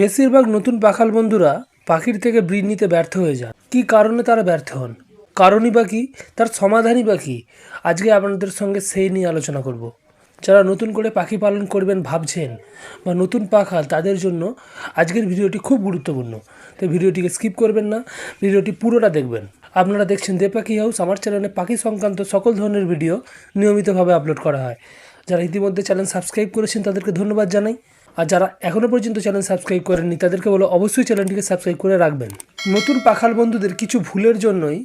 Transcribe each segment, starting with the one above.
বেশিরভাগ নতুন পাখাল বন্ধুরা পাখির থেকে ব্রিড নিতে ব্যর্থ হয়ে যান। কী কারণে তারা ব্যর্থ হন? কারণই বা কী? তার সমাধানই বা কী? আজকে আপনাদের সঙ্গে সেই নিয়ে আলোচনা করব। যারা নতুন করে পাখি পালন করবেন ভাবছেন বা নতুন পাখাল তাদের জন্য আজকের ভিডিওটি খুব গুরুত্বপূর্ণ। তাই ভিডিওটিকে স্কিপ করবেন না, ভিডিওটি পুরোটা দেখবেন। আপনারা দেখছেন দে পাখি হাউস, আমার চ্যানেলে পাখি সংক্রান্ত সকল ধরনের ভিডিও নিয়মিতভাবে আপলোড করা হয়। যারা ইতিমধ্যে চ্যানেল সাবস্ক্রাইব করেছেন তাদেরকে ধন্যবাদ জানাই। আর যারা এখনও পর্যন্ত চ্যানেল সাবস্ক্রাইব করেননি, তাদেরকে বলো অবশ্যই চ্যানেলটিকে সাবস্ক্রাইব করে রাখবেন। নতুন পাখাল বন্ধুদের কিছু ভুলের জন্যই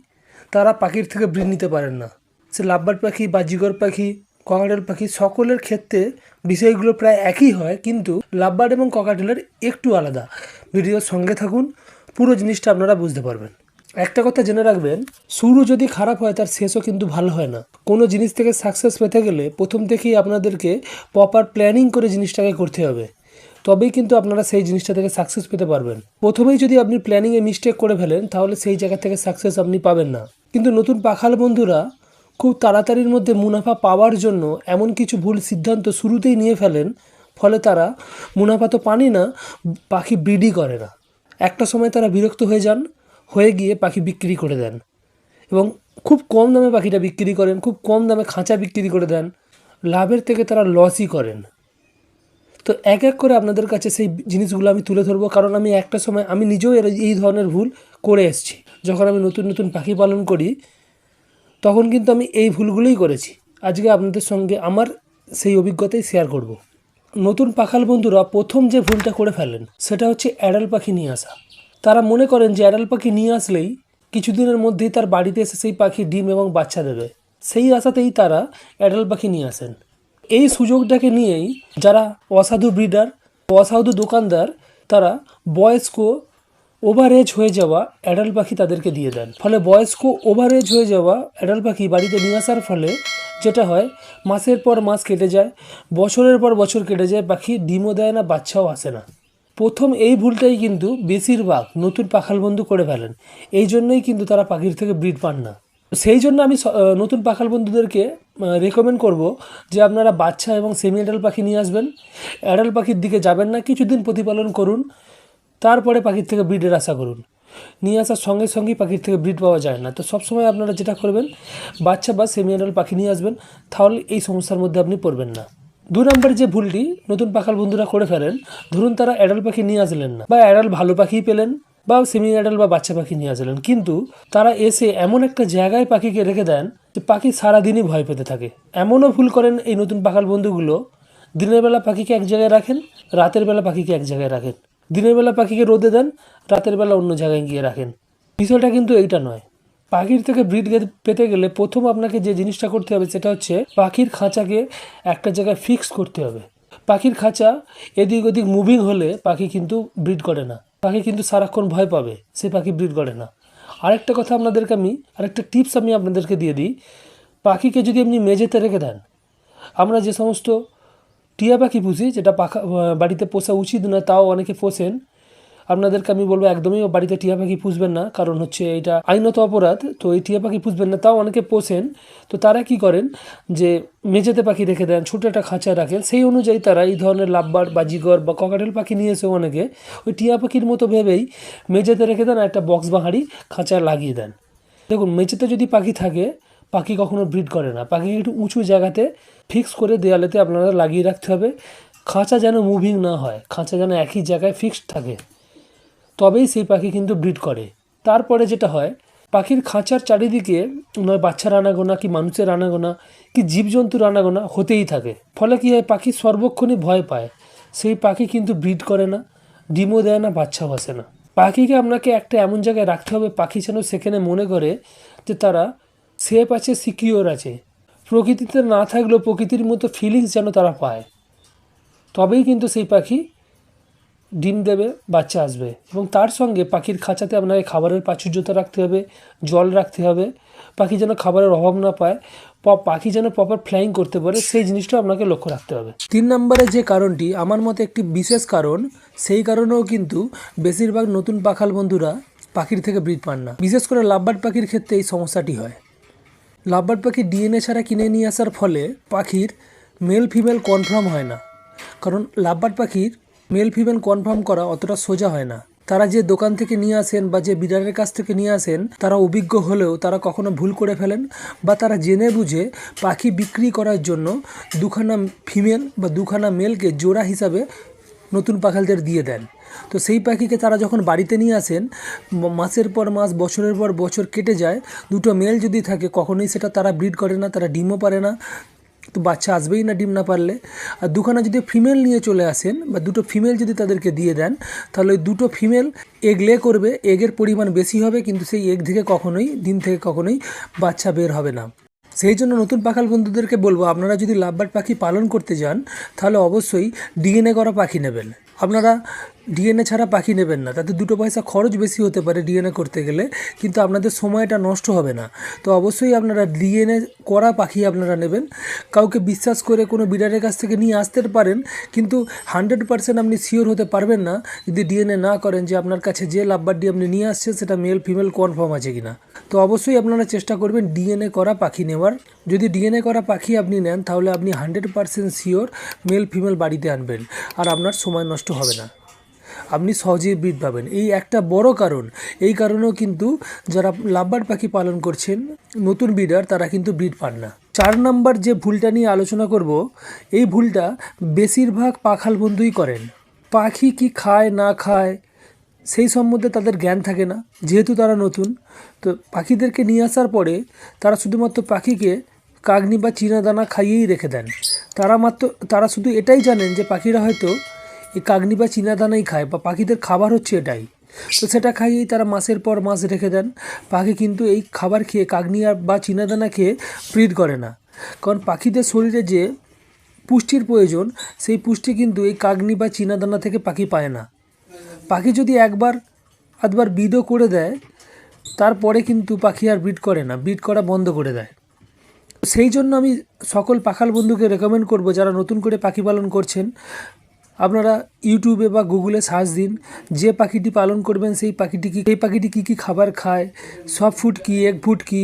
তারা পাখির থেকে ব্রিড নিতে পারেন না। সে লাভবার্ড পাখি বা জিগর পাখি, ককাটেল পাখি সকলের ক্ষেত্রে বিষয়গুলো প্রায় একই হয়, কিন্তু লাভবার্ড এবং ককাটেলের একটু আলাদা। ভিডিওর সঙ্গে থাকুন, পুরো জিনিসটা আপনারা বুঝতে পারবেন। একটা কথা জেনে রাখবেন, শুরু যদি খারাপ হয়, তার শেষও কিন্তু ভালো হয় না। কোনো জিনিস থেকে সাকসেস পেতে গেলে প্রথম থেকেই আপনাদেরকে প্রপার প্ল্যানিং করে জিনিসটাকে করতে হবে। তবেই কিন্তু আপনারা সেই জিনিসটা থেকে সাকসেস পেতে পারবেন। প্রথমেই যদি আপনি প্ল্যানিংয়ে মিস্টেক করে ফেলেন, তাহলে সেই জায়গা থেকে সাকসেস আপনি পাবেন না। কিন্তু নতুন পাখাল বন্ধুরা, খুব তাড়াতাড়ির মধ্যে মুনাফা পাওয়ার জন্য এমন কিছু ভুল সিদ্ধান্ত শুরুতেই নিয়ে ফেলেন, ফলে তারা মুনাফা তো পানি না, পাখি ব্রিডই করে না। একটা সময় তারা বিরক্ত হয়ে যান, হয়ে গিয়ে পাখি বিক্রি করে দেন। এবং খুব কম দামে পাখিটা বিক্রি করেন, খুব কম দামে খাঁচা বিক্রি করে দেন। লাভের থেকে তারা লসই করেন। তো এক এক করে আপনাদের কাছে সেই জিনিসগুলো আমি তুলে ধরবো। কারণ আমি একটা সময় আমি নিজেও এই ধরনের ভুল করে এসেছি। যখন আমি নতুন নতুন পাখি পালন করি, তখন কিন্তু আমি এই ভুলগুলোই করেছি। আজকে আপনাদের সঙ্গে আমার সেই অভিজ্ঞতাই শেয়ার করব। নতুন পাখাল বন্ধুরা প্রথম যে ভুলটা করে ফেলেন সেটা হচ্ছে অ্যাডাল পাখি নিয়ে আসা। তারা মনে করেন যে অ্যাডাল পাখি নিয়ে আসলেই কিছুদিনের মধ্যেই তার বাড়িতে এসে সেই পাখি ডিম এবং বাচ্চা দেবে। সেই আশাতেই তারা অ্যাডাল পাখি নিয়ে আসেন। এই সুযোগটাকে নিয়েই যারা অসাধু ব্রিডার, অসাধু দোকানদার, তারা বয়স্ক ওভার এজ হয়ে যাওয়া অ্যাডাল পাখি তাদেরকে দিয়ে দেন। ফলে বয়স্ক ওভার এজ হয়ে যাওয়া অ্যাডাল পাখি বাড়িতে নিয়ে আসার ফলে যেটা হয়, মাসের পর মাস কেটে যায়, বছরের পর বছর কেটে যায়, পাখি ডিমও দেয় না, বাচ্চাও আসে না। প্রথম এই ভুলটাই কিন্তু বেশিরভাগ নতুন পাখাল বন্ধু করে ফেলেন। এই জন্যই কিন্তু তারা পাখির থেকে ব্রিড পান না। সেই জন্য আমি নতুন পাখাল বন্ধুদেরকে রেকমেন্ড করব যে আপনারা বাচ্চা এবং সেমি অ্যাডাল পাখি নিয়ে আসবেন। অ্যাডাল পাখির দিকে যাবেন না, কিছুদিন প্রতিপালন করুন, তারপরে পাখির থেকে ব্রিডের আশা করুন। নিয়ে আসার সঙ্গে সঙ্গেই পাখির থেকে ব্রিড পাওয়া যায় না। তো সবসময় আপনারা যেটা করবেন, বাচ্চা বা সেমি অ্যাডাল পাখি নিয়ে আসবেন, তাহলে এই সমস্যার মধ্যে আপনি পড়বেন না। দু নম্বর যে ভুলটি, নতুন পাখাল বন্ধুরা করে ফেলেন, ধরুন তারা অ্যাডাল পাখি নিয়ে আসলেন না, বা অ্যাডাল ভালো পাখি পেলেন, বা সেমি অ্যাডাল বা বাচ্চা পাখি নিয়ে আসলেন। কিন্তু তারা এসে এমন একটা জায়গায় পাখিকে রেখে দেন যে পাখি সারাদিনই ভয় পেতে থাকে। এমনও ভুল করেন এই নতুন পাখাল বন্ধুগুলো। দিনের বেলা পাখিকে এক জায়গায় রাখেন, রাতের বেলা পাখিকে এক জায়গায় রাখেন। দিনের বেলা পাখিকে রোদে দেন, রাতের বেলা অন্য জায়গায় গিয়ে রাখেন। বিষয়টা কিন্তু এইটা নয়। পাখির থেকে ব্রিড পেতে গেলে প্রথম আপনাকে যে জিনিসটা করতে হবে সেটা হচ্ছে পাখির খাঁচাকে একটা জায়গায় ফিক্স করতে হবে। পাখির খাঁচা এদিক ওদিক মুভিং হলে পাখি কিন্তু ব্রিড করে না। পাখি কিন্তু সারাক্ষণ ভয় পাবে, সে পাখি ব্রিড করে না। আরেকটা কথা আপনাদেরকে আমি, আরেকটা টিপস আমি আপনাদেরকে দিয়ে দিই। পাখিকে যদি আপনি মেঝেতে রেখে দেন, আমরা যে সমস্ত টিয়া পাখি পুষি, যেটা পাখা বাড়িতে পোষা উচিত নয়, তাও অনেকে পোষেন আপনাদেরকে আমি বলব একদমই বাড়িতে টিয়া পাখি পুষবেন না, কারণ হচ্ছে এটা আইনত অপরাধ। তো এই টিয়া পাখি পুষবেন না, তাও অনেকে পোষেন। তো তারা কি করেন যে মেঝেতে পাখি রেখে দেন, ছোটো একটা খাঁচা রাখেন, সেই অনুযায়ী তারা এই ধরনের লাভবার বা জিগর বা ককাটেল পাখি নিয়ে এসেও অনেকে। ওই টিয়া পাখির মতো ভেবেই মেঝেতে রেখে দেন একটা বক্স বা হাঁড়ি খাঁচায় লাগিয়ে দেন। দেখুন, মেঝেতে যদি পাখি থাকে, পাখি কখনো ব্রিড করে না। পাখিকে একটু উঁচু জায়গাতে ফিক্স করে দেয়ালেতে আপনারা লাগিয়ে রাখতে হবে। খাঁচা যেন মুভিং না হয়, খাঁচা যেন একই জায়গায় ফিক্সড থাকে। তবেই সেই পাখি কিন্তু ব্রিড করে। তারপরে যেটা হয়, পাখির খাঁচার চারিদিকে নয় বাচ্চার আনাগোনা কি মানুষের আনাগোনা কি জীবজন্তুর আনাগোনা হতেই থাকে। ফলে কী হয়, পাখি সর্বক্ষণই ভয় পায়। সেই পাখি কিন্তু ব্রিড করে না, ডিমও দেয় না বাচ্চা বসে না। পাখিকে আপনাকে একটা এমন জায়গায় রাখতে হবে, পাখি যেন সেখানে মনে করে যে তারা সেফ আছে, সিকিওর আছে। প্রকৃতিতে না থাকলেও প্রকৃতির মতো ফিলিংস যেন তারা পায়। তবেই কিন্তু সেই পাখি ডিম দেবে, বাচ্চা আসবে। এবং তার সঙ্গে পাখির খাঁচাতে আপনাকে খাবারের প্রাচুর্যতা রাখতে হবে, জল রাখতে হবে। পাখি যেন খাবারের অভাব না পায় পাখি যেন প্রপার ফ্লাইং করতে পারে, সেই জিনিসটা আপনাকে লক্ষ্য রাখতে হবে। তিন নম্বরে যে কারণটি আমার মতে একটি বিশেষ কারণ, সেই কারণেও কিন্তু বেশিরভাগ নতুন পাখাল বন্ধুরা পাখির থেকে ব্রিড পান না। বিশেষ করে লাভবার্ড পাখির ক্ষেত্রে এই সমস্যাটি হয়। লাভবার্ড পাখি ডিএনএ ছাড়া কিনে নিয়ে আসার ফলে পাখির মেল ফিমেল কনফার্ম হয় না। কারণ লাভবার্ড পাখির মেল ফিমেল কনফার্ম করা অতটা সোজা হয় না। তারা যে দোকান থেকে নিয়ে আসেন বা যে বিড়ালের কাছ থেকে নিয়ে আসেন, তারা অভিজ্ঞ হলেও তারা কখনো ভুল করে ফেলেন বা তারা জেনে বুঝে পাখি বিক্রি করার জন্য দুখানা ফিমেল বা দুখানা মেলকে জোড়া হিসাবে নতুন পাখালদের দিয়ে দেন। তো সেই পাখিকে তারা যখন বাড়িতে নিয়ে আসেন মাসের পর মাস, বছরের পর বছর কেটে যায়, দুটো মেল যদি থাকে, কখনোই সেটা তারা ব্রিড করে না, তারা ডিমও পারে না তো বাচ্চা আসবেই না ডিম না পারলে। আর দুখানা যদি ফিমেল নিয়ে চলে আসেন বা দুটো ফিমেল যদি তাদেরকে দিয়ে দেন, তাহলে ওই দুটো ফিমেল এগ লে করবে। এগের পরিমাণ বেশি হবে, কিন্তু সেই এগ থেকে কখনোই ডিম থেকে কখনোই বাচ্চা বের হবে না। সেই জন্য নতুন পাখাল বন্ধুদেরকে বলব, আপনারা যদি লাভবার্ড পাখি পালন করতে যান, তাহলে অবশ্যই ডিএনএ করা পাখি নেবেন। আপনারা ডিএনএ ছাড়া পাখি নেবেন না। তাতে দুটো পয়সা খরচ বেশি হতে পারে ডিএনএ করতে গেলে, কিন্তু আপনাদের সময়টা নষ্ট হবে না। তো অবশ্যই আপনারা ডিএনএ করা পাখি আপনারা নেবেন। কাউকে বিশ্বাস করে কোনো বিড়ারের কাছ থেকে নিয়ে আসতে পারেন, কিন্তু হান্ড্রেড পার্সেন্ট আপনি শিওর হতে পারবেন না যদি ডিএনএ না করেন যে আপনার কাছে যে লাভবারটি আপনি নিয়ে আসছেন, সেটা মেল ফিমেল কনফার্ম আছে কি না তো অবশ্যই আপনারা চেষ্টা করবেন ডিএনএ করা পাখি নেওয়ার। যদি ডিএনএ করা পাখি আপনি নেন, তাহলে আপনি hundred percent sure male female বাড়িতে আনবেন। আর আপনার সময় নষ্ট হবে না। আপনি সহজেই ব্রিড পাবেন। এই একটা বড় কারণ। এই কারণেও কিন্তু যারা লাভবার্ড পাখি পালন করছেন, নতুন ব্রিডার, তারা কিন্তু ব্রিড পান না। চার নাম্বার যে ভুলটা নিয়ে আলোচনা করব, এই ভুলটা বেশিরভাগ পাখাল বন্ধুই করেন। পাখি কি খায়, না খায়, সেই সম্বন্ধে তাদের জ্ঞান থাকে না। যেহেতু তারা নতুন, তো পাখিদেরকে নিয়ে আসার পরে তারা শুধুমাত্র পাখিকে কাগনি বা চীনা দানা খাইয়েই রেখে দেন। তারা মাত্র, তারা শুধু এটাই জানেন যে পাখিরা হয়তো এই কাগনি বা চীনা দানাই খায়, বা পাখিদের খাবার হচ্ছে এটাই। তো সেটা খাইয়েই তারা মাসের পর মাস রেখে দেন। পাখি কিন্তু এই খাবার খেয়ে কাগনি বা চীনা দানা খেয়ে ব্রিড করে না। কারণ পাখিদের শরীরে যে পুষ্টির প্রয়োজন, সেই পুষ্টি কিন্তু এই কাগনি বা চীনা দানা থেকে পাখি পায় না। পাখি যদি একবার, আধবার বিদও করে দেয়, তারপরে কিন্তু পাখি আর ব্রিড করে না, ব্রিড করা বন্ধ করে দেয়। সেই জন্য আমি সকল পাখাল বন্ধুকে রেকমেন্ড করব, যারা নতুন করে পাখি পালন করছেন আপনারা ইউটিউবে বা গুগলে সার্চ দিন, যে পাখিটি পালন করবেন সেই পাখিটি কি এই পাখিটি কী কী খাবার খায় সফট ফুড কী এগ ফুড কী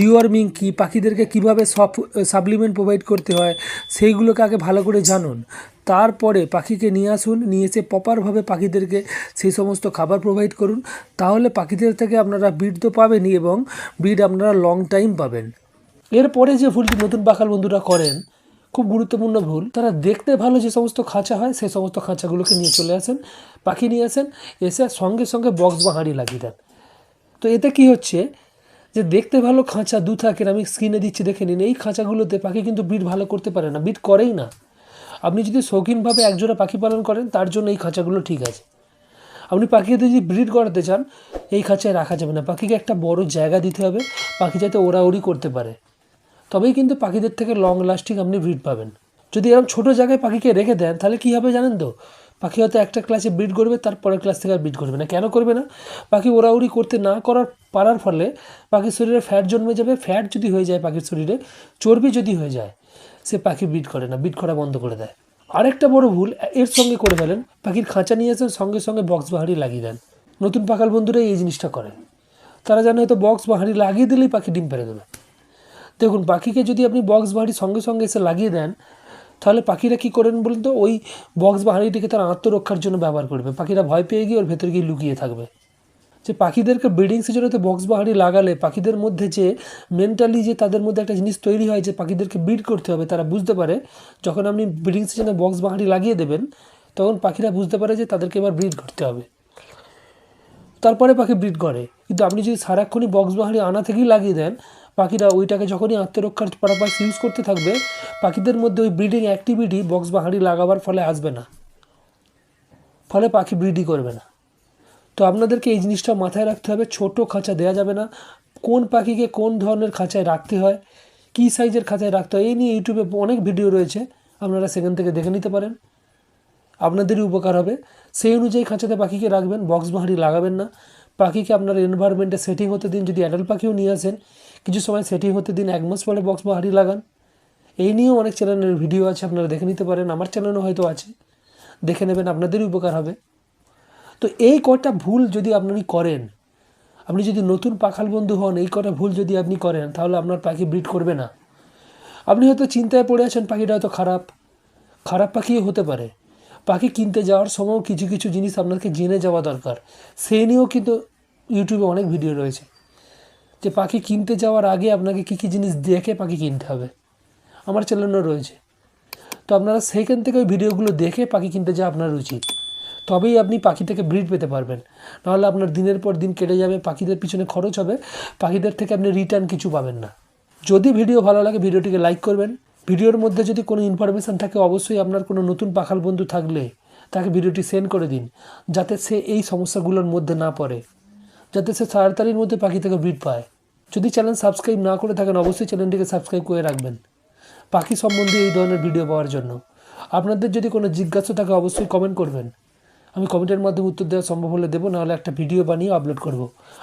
ডিওয়ার্মিং কী, পাখিদেরকে কীভাবে সব সাপ্লিমেন্ট প্রোভাইড করতে হয়, সেইগুলোকে আগে ভালো করে জানুন। তারপরে পাখিকে নিয়ে আসুন, নিয়ে এসে প্রপারভাবে পাখিদেরকে সেই সমস্ত খাবার প্রোভাইড করুন। তাহলে পাখিদের থেকে আপনারা ব্রিড তো পাবেনই এবং ব্রিড আপনারা লং টাইম পাবেন। এরপরে যে ভুলটি নতুন পাখাল বন্ধুরা করেন খুব গুরুত্বপূর্ণ ভুল। তারা দেখতে ভালো যে সমস্ত খাঁচা হয় সেই সমস্ত খাঁচাগুলোকে নিয়ে চলে আসেন, পাখি নিয়ে আসেন, এসে সঙ্গে সঙ্গে বক্স বা হাঁড়ি লাগিয়ে দেন। তো এতে কি হচ্ছে যে দেখতে ভালো খাঁচা দু থাকেন আমি স্ক্রিনে দিচ্ছি, দেখে নিন। এই খাঁচাগুলোতে পাখি কিন্তু ব্রিড ভালো করতে পারে না ব্রিড করেই না। আপনি যদি শৌখিনভাবে একজোড়া পাখি পালন করেন, তার জন্য এই খাঁচাগুলো ঠিক আছে। আপনি পাখিকে যদি ব্রিড করাতে চান, এই খাঁচায় রাখা যাবে না। পাখিকে একটা বড় জায়গা দিতে হবে, পাখি যাতে ওড়াউড়ি করতে পারে। তবেই কিন্তু পাখিদের থেকে লং লাস্টিং আপনি ব্রিড পাবেন। যদি এরকম ছোটো জায়গায় পাখিকে রেখে দেন, তাহলে কী হবে জানেন তো? পাখি হয়তো একটা ক্লাসে ব্রিড করবে তারপরের ক্লাস থেকে আর ব্রিড করবে না। কেন করবে না? পাখি ওড়াউড়ি করতে না করার, পারার ফলে পাখির শরীরে ফ্যাট জন্মে যাবে। ফ্যাট যদি হয়ে যায় পাখির শরীরে, চর্বি যদি হয়ে যায়, সে পাখি ব্রিড করে না ব্রিড করা বন্ধ করে দেয়। আরেকটা বড় ভুল, এর সঙ্গে করে ফেলেন, পাখির খাঁচা নিয়ে এসে সঙ্গে সঙ্গে বক্স বাহারি লাগিয়ে দেন। নতুন পাখাল বন্ধুরা এই জিনিসটা করে। তারা জানে হয়তো বক্স বাহারি লাগিয়ে দিলেই পাখি ডিম পেরে দেবে। দেখুন, পাখিকে যদি আপনি বক্স বাহারি সঙ্গে সঙ্গে এসে লাগিয়ে দেন, তাহলে পাখিরা কী করেন বলুন তো? ওই বক্স বাহারিটিকে তারা আত্মরক্ষার জন্য ব্যবহার করবে। পাখিরা ভয় পেয়ে গিয়ে ওর ভেতরে গিয়ে লুকিয়ে থাকবে। যে পাখিদেরকে ব্রিডিং সিজনেতে বক্স বাহারি লাগালে, পাখিদের মধ্যে যে মেন্টালি যে তাদের মধ্যে একটা জিনিস তৈরি হয় যে পাখিদেরকে ব্রিড করতে হবে, তারা বুঝতে পারে। যখন আপনি ব্রিডিং সিজনে বক্স বাহারি লাগিয়ে দেবেন, তখন পাখিরা বুঝতে পারে যে তাদেরকে এবার ব্রিড করতে হবে। তারপরে পাখি ব্রিড করে। কিন্তু আপনি যদি সারাক্ষণই বক্স বাহারি আনা থেকেই লাগিয়ে দেন পাখিরা ওইটাকে যখনই আত্মরক্ষার পারপাস ইউজ করতে থাকবে, পাখিদের মধ্যে ওই ব্রিডিং অ্যাক্টিভিটি বক্স বাহারি লাগাবার ফলে আসবে না। ফলে পাখি ব্রিডই করবে না। তো আপনাদেরকে এই জিনিসটা মাথায় রাখতে হবে, ছোট খাঁচা দেওয়া যাবে না। কোন পাখিকে কোন ধরনের খাঁচায় রাখতে হয়, কী সাইজের খাঁচায় রাখতে হয়, এই নিয়ে ইউটিউবে অনেক ভিডিও রয়েছে। আপনারা সেখান থেকে দেখে নিতে পারেন। আপনাদেরই উপকার হবে। সেই অনুযায়ী খাঁচাতে পাখিকে রাখবেন বক্স বাহারি লাগাবেন না। পাখিকে আপনার এনভায়রনমেন্টে সেটিং হতে দিন। যদি অ্যাডাল্ট পাখিও নিয়ে আসেন কিছু সময় সেটিং হতে দিন, এক মাস পরে বক্স বাহারি লাগান। এই নিয়েও অনেক চ্যানেলের ভিডিও আছে, আপনারা দেখে নিতে পারেন। আমার চ্যানেলও হয়তো আছে। দেখে নেবেন, আপনাদেরই উপকার হবে। তো এই কটা ভুল যদি আপনি করেন, আপনি যদি নতুন পাখাল বন্ধু হন, এই কটা ভুল যদি আপনি করেন, তাহলে আপনার পাখি ব্রিড করবে না। আপনি হয়তো চিন্তায় পড়ে আছেন, পাখিটা হয়তো খারাপ। খারাপ পাখিও হতে পারে। পাখি কিনতে যাওয়ার সময়ও কিছু কিছু জিনিস আপনাকে জেনে যাওয়া দরকার। সেই নিয়েও কিন্তু ইউটিউবে অনেক ভিডিও রয়েছে। যে পাখি কিনতে যাওয়ার আগে আপনাকে কী কী জিনিস দেখে পাখি কিনতে হবে? আমার চ্যানেলও রয়েছে। তো আপনারা সেইখান থেকে ওই ভিডিওগুলো দেখে পাখি কিনতে যাওয়া আপনার উচিত। তবেই আপনি পাখি থেকে ব্রিড পেতে পারবেন। নাহলে আপনার দিনের পর দিন কেটে যাবে, পাখিদের পিছনে খরচ হবে, পাখিদের থেকে আপনি রিটার্ন কিছু পাবেন না। যদি ভিডিও ভালো লাগে, ভিডিওটিকে লাইক করবেন। ভিডিওর মধ্যে যদি কোনো ইনফরমেশান থাকে, অবশ্যই আপনার কোনো নতুন পাখাল বন্ধু থাকলে তাকে ভিডিওটি সেন্ড করে দিন, যাতে সে এই সমস্যাগুলোর মধ্যে না পড়ে, যাতে সে তাড়াতাড়ির মধ্যে পাখি থেকে ব্রিড পায়। যদি চ্যানেল সাবস্ক্রাইব না করে থাকেন, অবশ্যই চ্যানেলটিকে সাবস্ক্রাইব করে রাখবেন। পাখি সম্বন্ধে এই ধরনের ভিডিও পাওয়ার জন্য। আপনাদের যদি কোনো জিজ্ঞাসা থাকে, অবশ্যই কমেন্ট করবেন। আমি কমেন্টের মাধ্যমে উত্তর দেওয়া সম্ভব হলে দেবো, নাহলে একটা ভিডিও বানিয়ে আপলোড করব।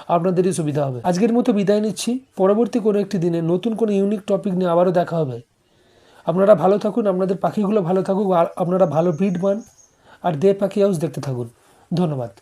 আপনাদেরই সুবিধা হবে। আজকের মতো বিদায় নিচ্ছি। পরবর্তী কোনো একটি দিনে নতুন কোনো ইউনিক টপিক নিয়ে আবারও দেখা হবে। আপনারা ভালো থাকুন, আপনাদের পাখিগুলো ভালো থাকুক, আর আপনারা ভালো ব্রিড পান আর দে পাখি হাউস দেখতে থাকুন। ধন্যবাদ।